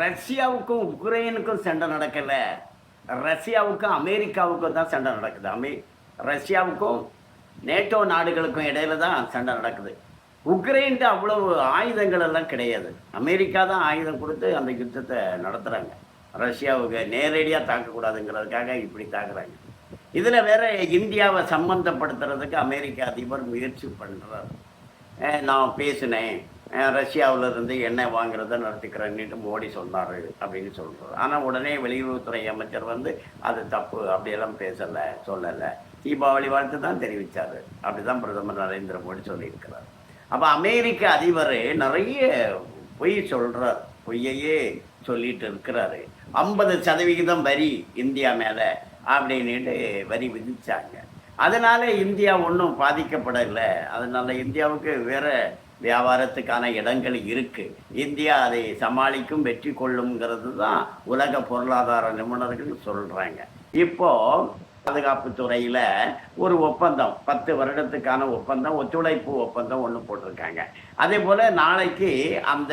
ரஷ்யாவுக்கும் உக்ரைனுக்கும் சண்டை நடக்கல. ரஷ்யாவுக்கும் அமெரிக்காவுக்கும் தான் சண்டை நடக்குது. அமே ரஷ்யாவுக்கும் நேட்டோ நாடுகளுக்கும் இடையில தான் சண்டை நடக்குது. உக்ரைன்ட்டு அவ்வளவு ஆயுதங்கள் எல்லாம் கிடையாது. அமெரிக்கா தான் ஆயுதம் கொடுத்து அந்த யுத்தத்தை நடத்துகிறாங்க ரஷ்யாவுக்கு நேரடியாக தாக்கக்கூடாதுங்கிறதுக்காக இப்படி தாக்குறாங்க. இதில் வேற இந்தியாவை சம்மந்தப்படுத்துறதுக்கு அமெரிக்க அதிபர் முயற்சி பண்ணுறாரு நான் பேசினேன். ரஷ்யாவில் இருந்து எண்ணெய் வாங்குறத நடத்திக்கிறேன்னு மோடி சொன்னார் அப்படின்னு சொல்கிறார் ஆனால் உடனே வெளியுறவுத்துறை அமைச்சர் வந்து அது தப்பு அப்படியெல்லாம் பேசலை சொல்லலை. தீபாவளி வாழ்த்து தான் தெரிவித்தார் அப்படி தான் பிரதமர் நரேந்திர மோடி சொல்லியிருக்கிறார். அப்போ அமெரிக்க அதிபர் நிறைய பொய் சொல்கிறார் பொய்யையே சொல்லிட்டு இருக்கிறாரு. ஐம்பது சதவிகிதம் வரி இந்தியா மேலே அப்படின்னுட்டு வரி விதிச்சாங்க. அதனால் இந்தியா ஒன்றும் பாதிக்கப்படலை. அதனால் இந்தியாவுக்கு வேறு வியாபாரத்துக்கான இடங்கள் இருக்குது இந்தியா அதை சமாளிக்கும் வெற்றி கொள்ளுங்கிறது தான் உலக பொருளாதார நிபுணர்கள் சொல்கிறாங்க இப்போ பாதுகாப்பு துறையில் ஒரு ஒப்பந்தம் பத்து வருடத்துக்கான ஒப்பந்தம் ஒத்துழைப்பு ஒப்பந்தம் ஒன்று போட்டிருக்காங்க. அதே போல் நாளைக்கு அந்த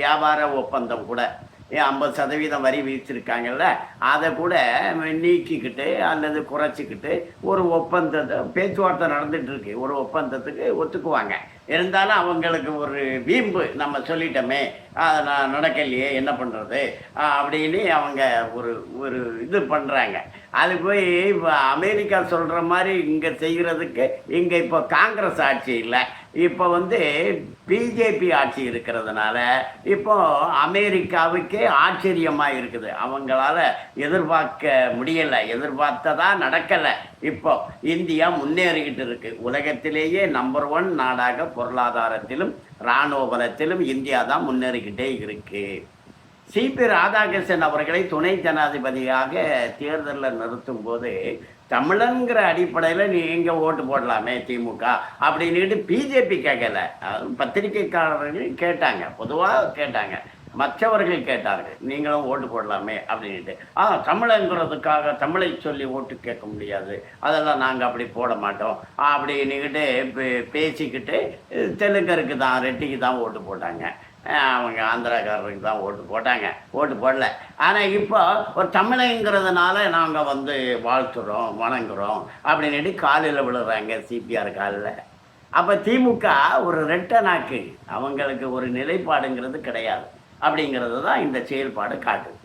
வியாபார ஒப்பந்தம் கூட ஐம்பது சதவீதம் வரி விதிச்சிருக்காங்கல்ல அதை கூட நீக்கிக்கிட்டு அல்லது குறைச்சிக்கிட்டு ஒரு ஒப்பந்தத்தை பேச்சுவார்த்தை நடந்துட்டு இருக்கு ஒரு ஒப்பந்தத்துக்கு ஒத்துக்குவாங்க. இருந்தாலும் அவங்களுக்கு ஒரு வீம்பு நம்ம சொல்லிட்டோமே. அது நான் நடக்கலையே என்ன பண்ணுறது அப்படின்னு அவங்க ஒரு ஒரு இது பண்ணுறாங்க அது போய் இப்போ அமெரிக்கா சொல்கிற மாதிரி இங்கே செய்கிறதுக்கு இங்கே இப்போ காங்கிரஸ் ஆட்சி இல்லை. இப்போ வந்து பிஜேபி ஆட்சி இருக்கிறதுனால இப்போ அமெரிக்காவுக்கே ஆச்சரியமாக இருக்குது. அவங்களால எதிர்பார்க்க முடியலை எதிர்பார்த்ததா நடக்கலை. இப்போ இந்தியா முன்னேறிக்கிட்டு இருக்குது உலகத்திலேயே நம்பர் ஒன் நாடாக பொருளாதாரத்திலும் இராணுவ பலத்திலும் இந்தியா தான் முன்னேறிக்கிட்டே இருக்கு. சிபி ராதாகிருஷ்ணன் அவர்களை துணை ஜனாதிபதியாக தேர்தலில் நிறுத்தும் போது தமிழங்கிற அடிப்படையில் நீ எங்கே ஓட்டு போடலாமே திமுக அப்படின்னுட்டு பிஜேபி கேட்கல பத்திரிகைக்காரர்கள் கேட்டாங்க. பொதுவாக கேட்டாங்க. மற்றவர்கள் கேட்டார்கள் நீங்களும் ஓட்டு போடலாமே அப்படின்ட்டு ஆ தமிழங்கிறதுக்காக தமிழை சொல்லி ஓட்டு கேட்க முடியாது. அதெல்லாம் நாங்கள் அப்படி போட மாட்டோம் அப்படின்னுக்கிட்டு பேசிக்கிட்டு தெலுங்கருக்கு தான் ரெட்டிக்கு தான் ஓட்டு போட்டாங்க. அவங்க ஆந்திராக்காரருக்கு தான் ஓட்டு போட்டாங்க. ஓட்டு போடல. ஆனால் இப்போ ஒரு தமிழங்கிறதுனால நாங்கள் வந்து வாழ்த்துறோம் வணங்குறோம் அப்படின்னுட்டு காலில் விழுறாங்க சிபிஆர் காலில் அப்போ திமுக ஒரு ரெட்டை நாக்கு. அவங்களுக்கு ஒரு நிலைப்பாடுங்கிறது கிடையாது. அப்படிங்கிறது தான் இந்த செயல்பாடு காட்டுது.